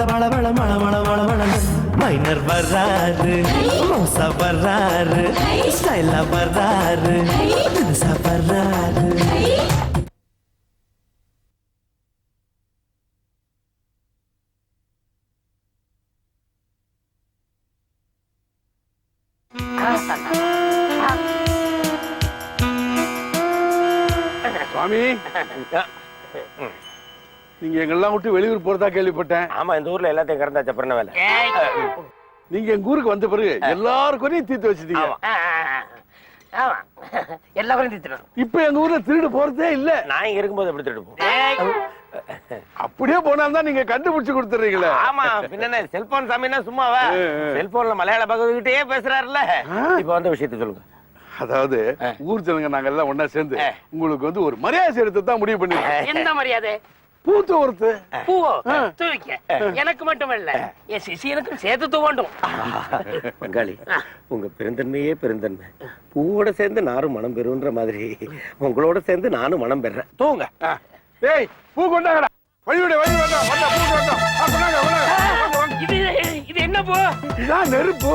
பள பள பள மள மள மள மள மைனர் வர்றாரு மோசா வர்றாரு ஸ்டைலா வர்றாரு தினுசா வர்றாரு சுவாமி நீங்க எங்கெல்லாம் விட்டு வெளியூர் போறதா கேள்விப்பட்டேன். ஆமா இந்த ஊர்ல எல்லாத்தையும் கறந்தாச்ச பிறந்த வேலை? நீங்க எங்க ஊருக்கு வந்த பிறகு எல்லாருக்கும் தீர்த்து வச்சிட்டீங்க. எல்லாரும் திட்டுறோம் இப்ப எங்க ஊர்ல திருடு போறதே இல்ல. நான் இங்க இருக்கும்போது எப்படி போகும்? அப்படியே போனா நீங்க கண்டுபிடிச்சு கொடுத்துறீங்களே. ஆமா பின்ன செல்போன் சாமின்னா சும்மாவா. செல்போன்ல மலையாள பகவத்கிட்டயே பேசுறாருல்ல. இப்ப வந்த விஷயத்தை சொல்லுங்க. அதாவது ஊர் ஜனங்க நாங்க எல்லாம் ஒண்ணா சேர்ந்து. உங்களுக்கு வந்து ஒரு மரியாதை செய்யறது தான் முடிவு பண்ணிருக்கோம். எந்த மரியாதை? பூத்து ஒருத்து பூவோ? தூவிக்க. எனக்கு மட்டும் இல்ல என் சிசியனுக்கும் சேர்த்து தூவண்டும். பங்காளி உங்க பெருந்தன்மையே பெருந்தன்மை. பூவோட சேர்ந்து நாரும் மனம் பெறுன்ற மாதிரி. உங்களோட சேர்ந்து நானும் மனம் பெறேன். தூங்க. ஏய் பூ கொண்டாங்கடா. வழிவிட வழி வேண்டாம் வேண்டாம் பூ வேண்டாம் இது இது என்ன பூ? இதான் நெருப்பு.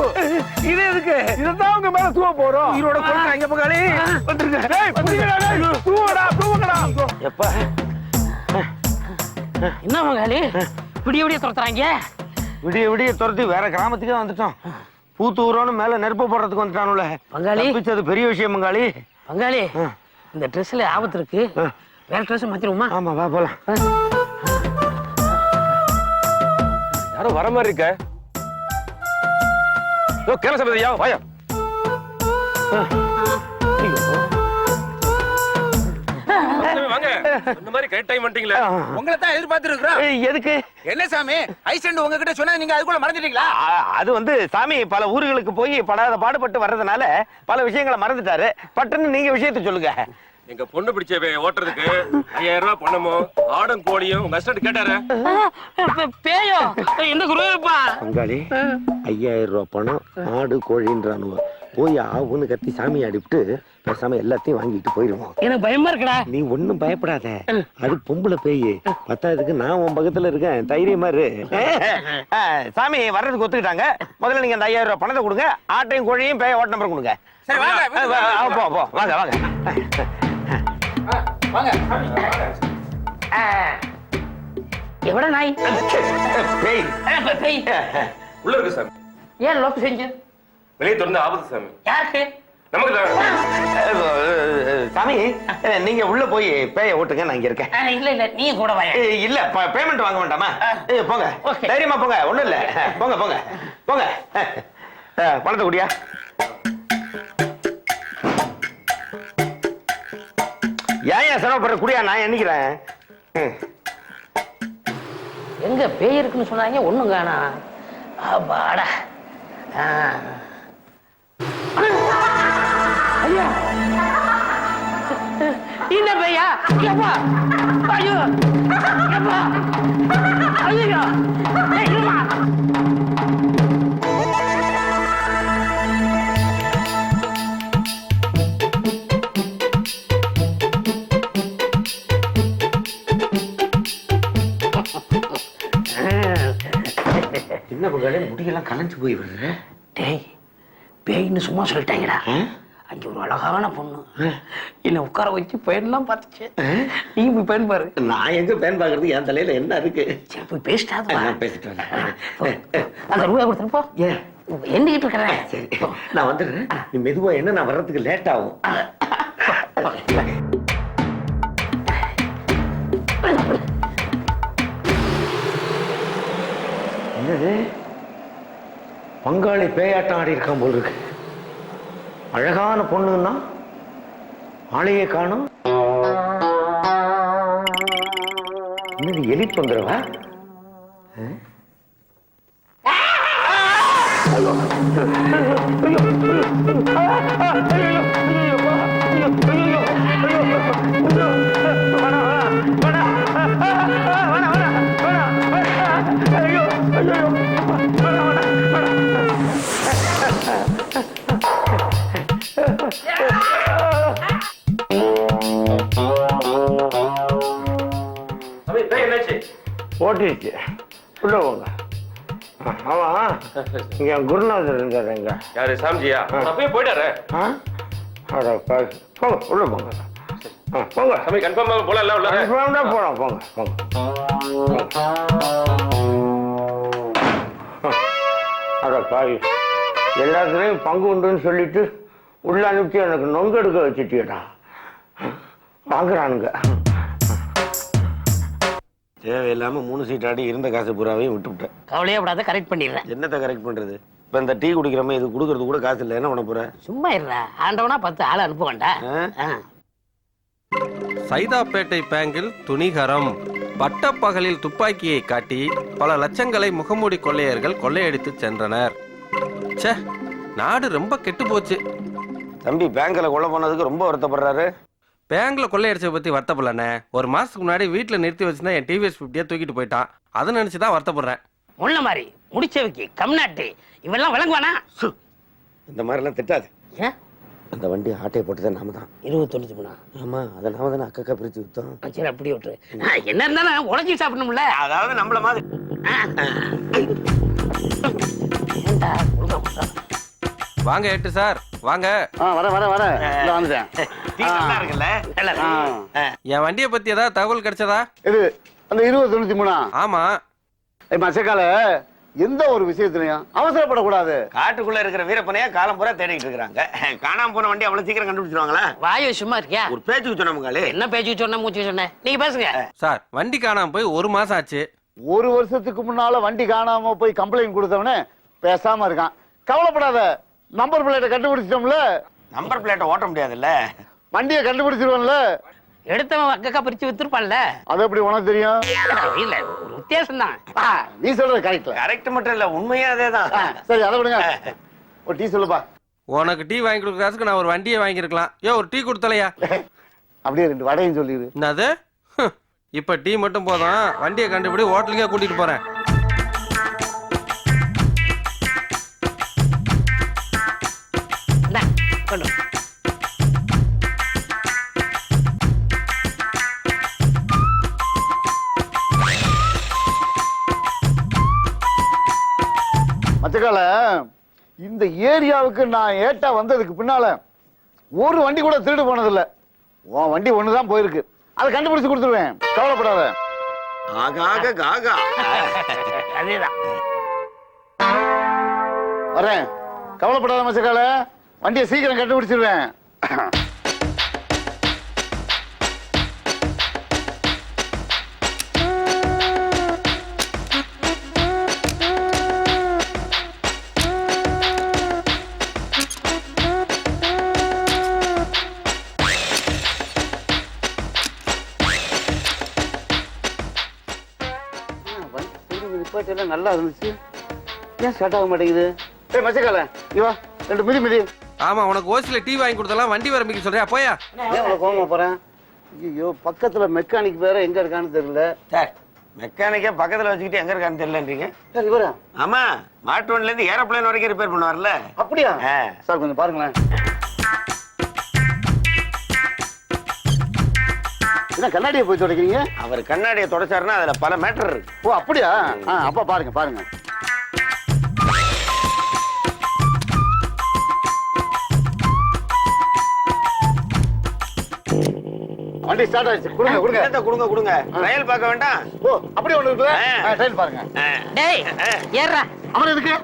இது எதுக்கு? இதான் உங்க மேல தூவ போறோம். உயிரோட கொண்டாங்க பங்காளி. வந்துருங்க. டேய் தூவடா தூவங்கடா. எப்ப? என்ன மகாலி? விடிய விடிய துரத்துறாங்க. விடிய விடிய துரத்தி வேற கிராமத்துக்கே வந்துட்டோம். பூத்தூரோன்னு மேல நெருப்பு போடுறதுக்கு வந்துட்டானுல. பங்காளி. தப்பிச்சது பெரிய விஷயம் பங்காளி பங்காளி இந்த ட்ரெஸ்ல ஆபத்து இருக்கு. வேற ட்ரெஸ் மாத்திருவோமா ஆமா வா போலாம். யாரோ வர மாதிரி இருக்க? கேன சபதியா வாயா. இந்த மாதிரி கரெக்ட் டைம் வந்துட்டீங்களே? உங்களை தான் எதிர்பார்த்துருக்குறோம் எதுக்கு? என்ன சாமி? ஐசண்ட் உங்ககிட்ட சொன்னா நீங்க அதுக்குள்ள மறந்துட்டீங்களா? அது வந்து சாமி பல ஊர்களுக்கு போய் படாத பாடுபட்டு வர்றதுனால பல விஷயங்களை மறந்துட்டாரு. பட்டுன்னு நீங்க விஷயத்தை சொல்லுங்க. எங்க பொண்ணு பிடிச்ச ஓட்டுறதுக்கு ஐயாயிரம் ரூபாய் பணமோ ஆடும் கோழியும் உங்க கேட்டாரு? பேயோ இந்த குருப்பா? பங்காளி ஐயாயிரம் ரூபாய் பணம் ஆடு கோழின்றானுவ. போய் ஆவுன்னு கத்தி சாமி அடிவிட்டு பேசாம எல்லாத்தையும் வாங்கிட்டு போயிருவோம். எனக்கு பயமா இருக்குடா. நீ ஒண்ணும் பயப்படாத. அது பொம்பளை பேய். பத்தாவதுக்கு நான் உன் பக்கத்துல இருக்கேன். தைரியமா இரு. சாமி வர்றதுக்கு ஒத்துக்கிட்டாங்க. முதல்ல நீங்க அந்த ஐயாயிரம் ரூபாய் பணத்தை கொடுங்க. ஆட்டையும் கோழியும் பேய ஓட்ட நம்பர் கொடுங்க. சரி வாங்க போ போ வாங்க வாங்க. வாங்க எவ்வளவு நாய்? பேய். பேய். உள்ள இருக்கு சாமி. ஏன் லோக்கு செஞ்சு? வெளியே திறந்து ஆபத்து சாமி. யாருக்கு? நமக்கு சாமி நீங்க உள்ள போய் பேய ஓட்டுங்க நான் இங்க இருக்கேன். இல்ல இல்ல நீ கூட ஏய், இல்ல பேமெண்ட் வாங்க வேண்டாமா? ஏய், போங்க. Okay. தைரியமா போங்க ஒண்ணும் இல்ல. போங்க போங்க. போங்க. பணத்தை குடியா. ஏன் ஏன் சிரமப்படுற? குடியா நான் எண்ணிக்கிறேன். ம். எங்க பேய் இருக்குன்னு சொன்னாங்க ஒண்ணும் காணா அப்பாடா. ஆ. ஐயா. இந்த பேயா? எப்பா? ஐயோ. எப்பா? ஐயோ. ஏய், இருமா. என்ன பங்காளி முடியெல்லாம் கலைஞ்சு போய் வருது டேய் பேய்னு சும்மா சொல்லிட்டாங்கடா. அங்க ஒரு அழகான பொண்ணு. என்ன உட்கார வச்சு பெயின்லாம் பார்த்துச்சு. நீ போய் பெயின் பாரு. நான் எங்க பேன் பாக்குறது என் தலையில என்ன இருக்கு? சரி போய் பேசிட்டாது பேசிட்டு அந்த ரூபா கொடுத்துருப்போ எண்ணிக்கிட்டு இருக்கிறேன் சரி. நான் வந்துடுறேன். நீ மெதுவா என்ன நான் வர்றதுக்கு லேட் ஆகும். என்னது? பங்காளி பேயாட்டம் ஆடி இருக்கான் போல் இருக்கு. அழகான பொண்ணுன்னா ஆளையே காணும். எலி தொந்தரவா? ஓட்டிடுச்சு உள்ள போங்க. ஆ, ஆமா இங்க குருநாதர் இருந்தார் எங்க யாரு சாமிஜியா? அப்பயே போயிட்டாரு. போங்க உள்ள போங்க. போங்க. சாமி கன்ஃபார்மா போலாம் உள்ள. கன்ஃபார்ம்டா போலாம் போங்க போங்க. அட பாவி. எல்லாத்துலேயும் பங்கு உண்டுன்னு சொல்லிட்டு உள்ள அனுப்பி எனக்கு நொங்கு எடுக்க வச்சுட்டியடா. வாங்குறானுங்க. தேவையில்லாம மூணு சீட் ஆடி இருந்த காசு பூராவையும் விட்டுவிட்டேன். கவலையே விடாத கரெக்ட் பண்ணிடுறேன். என்னத்தை கரெக்ட் பண்றது? இப்ப இந்த டீ குடிக்கிறோமே இது கொடுக்கறது கூட காசு இல்லை என்ன பண்ண போற? சும்மா இருடா. ஆண்டவனா பத்து ஆள் அனுப்ப வேண்டாம் ஆ? ஆ. சைதாப்பேட்டை பேங்கில் துணிகரம் பட்டப்பகலில் துப்பாக்கியை காட்டி பல லட்சங்களை முகமூடி கொள்ளையர்கள் கொள்ளையடித்து சென்றனர். ச்சே நாடு ரொம்ப கெட்டு போச்சு. தம்பி பேங்க்ல கொள்ள போனதுக்கு ரொம்ப வருத்தப்படுறாரு. பேங்க்ல கொள்ளையடிச்ச பத்தி வருத்தப்படலண்ணே. ஒரு மாசத்துக்கு முன்னாடி வீட்டுல நிறுத்தி வச்சிருந்தா என் டிவிஎஸ் ஃபிஃப்டியா தூக்கிட்டு போயிட்டான். அதை நினைச்சு தான் வருத்தப்படுறேன். முள்ள மாதிரி முடிச்சவைக்கு கம்நாட்டு இவெல்லாம் விளங்குவானா? இந்த மாதிரிலாம் திட்டாது. ஏன் அந்த வண்டி ஆட்டையை போட்டதே நாம தான். இருபது தொண்ணூத்தி மூணா? ஆமா அதை நாம தானே அக்கா பிரிச்சு வித்தோம். சரி அப்படி விட்டுரு. என்ன இருந்தாலும் உழைச்சி சாப்பிடணும்ல? அதாவது நம்மள மாதிரி. வாங்க எட்டு சார். வாங்க. ஆ வர வர வர. இதோ வந்துட்டேன். டீ நல்லா இருக்குல்ல. ஆ. என் வண்டியை பத்தி ஏதாவது தகவல் கிடைச்சதா? இது அந்த இருபது தொண்ணூத்தி மூணா? ஆமா. ஏய், மச்சக்கால எந்த ஒரு விஷயத்திலையும் அவசரப்படக்கூடாது. காட்டுக்குள்ள இருக்கிற வீரப்பனையா காலம் பூரா தேடிட்டு இருக்காங்க காணாம போன வண்டி அவ்வளவு சீக்கிரம் கண்டுபிடிச்சிருவாங்களா? வாயு சும்மா இருக்கியா? ஒரு பேச்சுக்கு சொன்னமுங்காலே என்ன பேச்சு சொன்ன மூச்சு சொன்ன? நீங்க பேசுங்க. சார் வண்டி காணாம போய் ஒரு மாசம் ஆச்சு. ஒரு வருஷத்துக்கு முன்னால வண்டி காணாம போய் கம்ப்ளைண்ட் கொடுத்தவனே பேசாம இருக்கான். கவலைப்படாத. நம்பர் பிளேட்டை கண்டுபிடிச்சிட்டோம்ல? நம்பர் பிளேட்டை ஓட்ட முடியாதுல்ல. வண்டியை கண்டுபிடிச்சிருவோம்ல? எடுத்தவன் அக்கா பிரிச்சு வித்துருப்பான்ல. அது எப்படி உனக்கு தெரியும்? இல்ல ஒரு வித்தியாசம் தான் ஆ, நீ சொல்றது கரெக்ட்ல கரெக்ட் மட்டும் இல்ல உண்மையே அதேதான். சரி அதை விடுங்க. ஒரு டீ சொல்லுப்பா. உனக்கு டீ வாங்கி கொடுக்குறதுக்கு நான் ஒரு வண்டியை வாங்கியிருக்கலாம். ஏ ஒரு டீ கொடுத்தலையா? அப்படியே ரெண்டு வடையும் சொல்லிடு. என்னது. இப்ப டீ மட்டும் போதும். வண்டியை கண்டுபிடி ஹோட்டலுக்கே கூட்டிட்டு போறேன். மச்சக்கால இந்த ஏரியாவுக்கு நான் ஏட்டா வந்ததுக்கு பின்னால ஒரு வண்டி கூட திருடு போனதில்ல. உன் வண்டி ஒண்ணுதான் போயிருக்கு. அதை கண்டுபிடிச்சு கொடுத்துருவேன். கவலைப்படாத. ஆகாக காகா அதேதான். வரேன். கவலைப்படாத மச்சக்கால வண்டியை சீக்கிரம் கண்டுபிடிச்சிருவேன். எல்லாம் நல்லா இருந்துச்சு. ஏன் ஸ்டார்ட் ஆக மாட்டேங்குது? ஏய் மச்சக்கால நீ வா. ரெண்டு மிதி மிதி. ஆமா உனக்கு ஓசில டீ வாங்கி கொடுத்தலாம் வண்டி வரம்பிக்க சொல்றியா? போயா. ஏன் அவ்வளவு கோவமா போறேன்? ஐயோ பக்கத்துல மெக்கானிக் வேற எங்க இருக்கான்னு தெரியல. சார் மெக்கானிக்கே பக்கத்துல வச்சுக்கிட்டு எங்க இருக்கான்னு தெரியலன்றீங்க? சார் இவரா? ஆமா மாட்டு வண்டில இருந்து ஏரோப்ளேன் வரைக்கும் ரிப்பேர் பண்ணுவார்ல? அப்படியா. சார் கொஞ்சம் பாருங்களேன். என்ன கண்ணாடியை போய் துடைக்கிறீங்க? அவர் கண்ணாடியை தொடச்சாருன்னா அதுல பல மேட்டர் இருக்கு. ஓ அப்படியா? ஆ அப்பா பாருங்க பாருங்க. வண்டி ஸ்டார்ட் ஆயிடுச்சு. கொடுங்க கொடுங்க. என்னத்த கொடுங்க கொடுங்க? ரயில் பார்க்க வேண்டாம்? ஓ அப்படி ஒண்ணு இருக்குல்ல ஆ. ட்ரெயின் பாருங்க. டேய் ஏறா அப்புறம் எதுக்கு?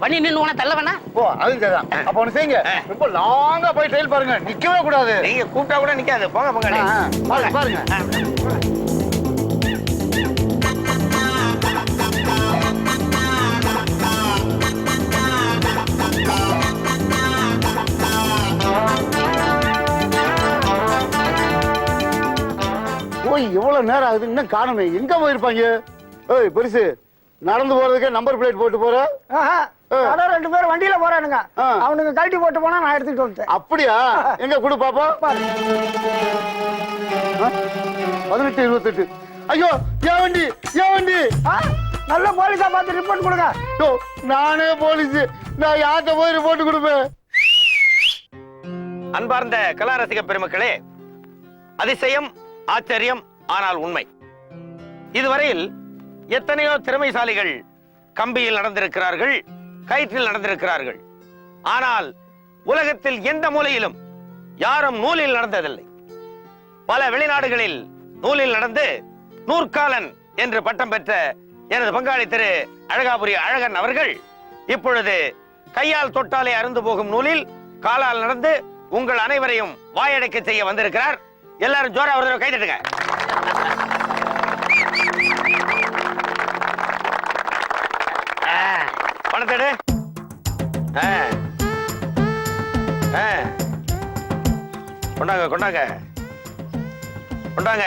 பண்ணி நின்று உன தள்ள வேணா ஓ அது சரிதான். அப்ப ஒண்ணு செய்யுங்க. ரொம்ப லாங்கா போய் பாருங்க. நிக்கவே கூடாது. நீங்க கூப்பிட்டா கூட நிக்காது. போங்க ஆ. பாருங்க பாருங்க. போய் எவ்வளவு நேரம் ஆகுது. இன்னும் காணுமே. எங்க போயிருப்பாங்க? ஏய் பெருசு. நடந்து போறதுக்கே நம்பர் பிளேட் போட்டு போற? அதான் ரெண்டு பேரும் வண்டியில போறானுங்க. ஆ. அவனுங்க கழட்டி போட்டு போனா நான் எடுத்துட்டு வந்துட்டேன். அப்படியா? எங்க கொடு பாப்போம் பாரு. பதினெட்டு இருபத்தெட்டு. ஐயோ ஏன் வண்டி ஏன் வண்டி. ஆ, நல்ல போலீஸா பார்த்து ரிப்போர்ட் கொடுங்க. யோ, நானே போலீஸ். நான் யார்கிட்ட போய் ரிப்போர்ட் கொடுப்பேன்? அன்பார்ந்த கலா ரசிக பெருமக்களே அதிசயம் ஆச்சரியம் ஆனால் உண்மை. இதுவரையில் எத்தனையோ திறமைசாலிகள் கம்பியில் நடந்திருக்கிறார்கள் கயிற்றில் நடந்திருக்கிறார்கள். ஆனால் உலகத்தில் எந்த மூலையிலும் யாரும் நூலில் நடந்ததில்லை. பல வெளிநாடுகளில் நூலில் நடந்து நூற்காலன் என்று பட்டம் பெற்ற எனது பங்காளி திரு அழகாபுரி அழகன் அவர்கள் இப்பொழுது கையால் தொட்டாலே அருந்து போகும் நூலில் காலால் நடந்து உங்கள் அனைவரையும் வாயடைக்க செய்ய வந்திருக்கிறார். எல்லாரும் ஜோரா ஒரு தடவை கைதட்டுங்க பணத்தை எடு. ஆ. ஆ. கொண்டாங்க கொண்டாங்க. கொண்டாங்க.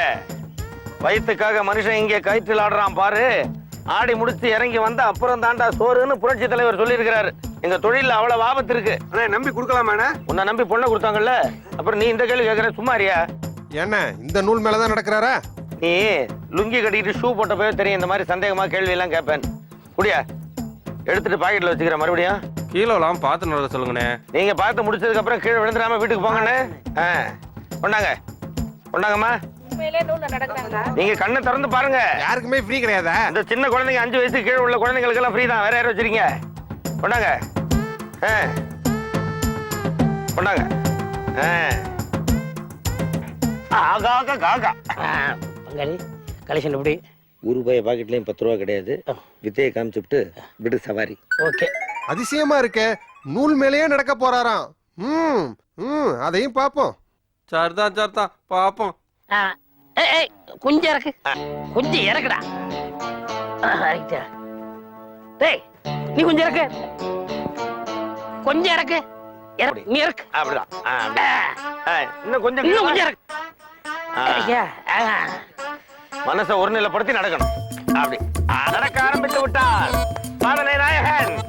வயிற்றுக்காக மனுஷன் இங்கே கயிற்றில் ஆடுறான் பாரு. ஆடி முடிச்சு இறங்கி வந்தா அப்புறம் தாண்டா சோறுன்னு புரட்சி தலைவர் சொல்லியிருக்கிறாரு. எங்க தொழில அவ்வளவு ஆபத்து இருக்கு. நம்பி கொடுக்கலாமாண்ணே உன்னை நம்பி பொண்ணை கொடுத்தாங்கல்ல? அப்புறம் நீ இந்த கேள்வி கேட்கற சும்மா இருக்கியா? என்ன இந்த நூல் மேலதான் நடக்கிறாரா? நீ லுங்கி கட்டிக்கிட்டு ஷூ போட்ட போய் தெரியும் இந்த மாதிரி சந்தேகமா கேள்வி எல்லாம் கேட்பேன். குடியா எடுத்துட்டு பாக்கெட்ல வச்சுக்கிற மறுபடியும்? கீழோலாம் பார்த்து நடக்க சொல்லுங்கண்ணே. நீங்க பார்த்து முடிச்சதுக்கு அப்புறம் கீழே விழுந்துடாம வீட்டுக்கு போங்கண்ணே. ஆ, கொண்டாங்க. கொண்டாங்கம்மா. நீங்க கண்ணை திறந்து பாருங்க. யாருக்குமே ஃப்ரீ கிடையாதா? இந்த சின்ன குழந்தைங்க அஞ்சு வயசு கீழே உள்ள குழந்தைங்களுக்கு எல்லாம் ஃப்ரீ தான். வேற யாரும் வச்சிருக்கீங்க? கொண்டாங்க. ஆ. கொண்டாங்க. ஆ. ஆகா ஆகா காகா ஆ, பங்காளி கலெக்ஷன் எப்படி? ஒரு ரூபாய் பாக்கெட்லயும் பத்து ரூபா கிடையாது வித்தையை காமிச்சுட்டு விடு சவாரி. ஓகே. அதிசயமா இருக்கே. நூல் மேலேயே நடக்க போறாராம். ம் ம் அதையும் பாப்போம். சரிதான் சரிதான் பாப்போம். ஏய் ஏய், கொஞ்சம் இறக்கு. கொஞ்சம் இறக்குடா. டேய் நீ கொஞ்சம் இறக்கு. கொஞ்சம் இறக்கு. இறக்கு நீ இறக்கு. அப்படிதான். இன்னும் கொஞ்சம் இன்னும் கொஞ்சம் இறக்கு. மனசை ஒருநிலைப்படுத்தி நடக்கணும். அப்படி. ஆ, நடக்க ஆரம்பித்து விட்டார். பாதனை நாயகன்.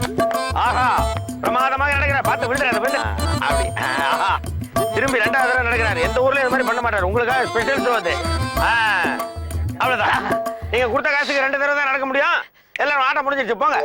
ஆஹா பிரமாதமாக நடக்கிறார். பார்த்து விழுறாரு அப்படி. ஆ, ஆஹா. திரும்பி ரெண்டாவது தடவை நடக்கிறாரு. எந்த ஊர்லயும் இந்த மாதிரி பண்ண மாட்டாரு. உங்களுக்காக ஸ்பெஷல் ஷோ அது. ஆ, அவ்வளவுதான். நீங்க கொடுத்த காசுக்கு ரெண்டு தடவை தான் நடக்க முடியும். எல்லாரும் ஆட்டம் முடிஞ்சிருச்சு. போங்க.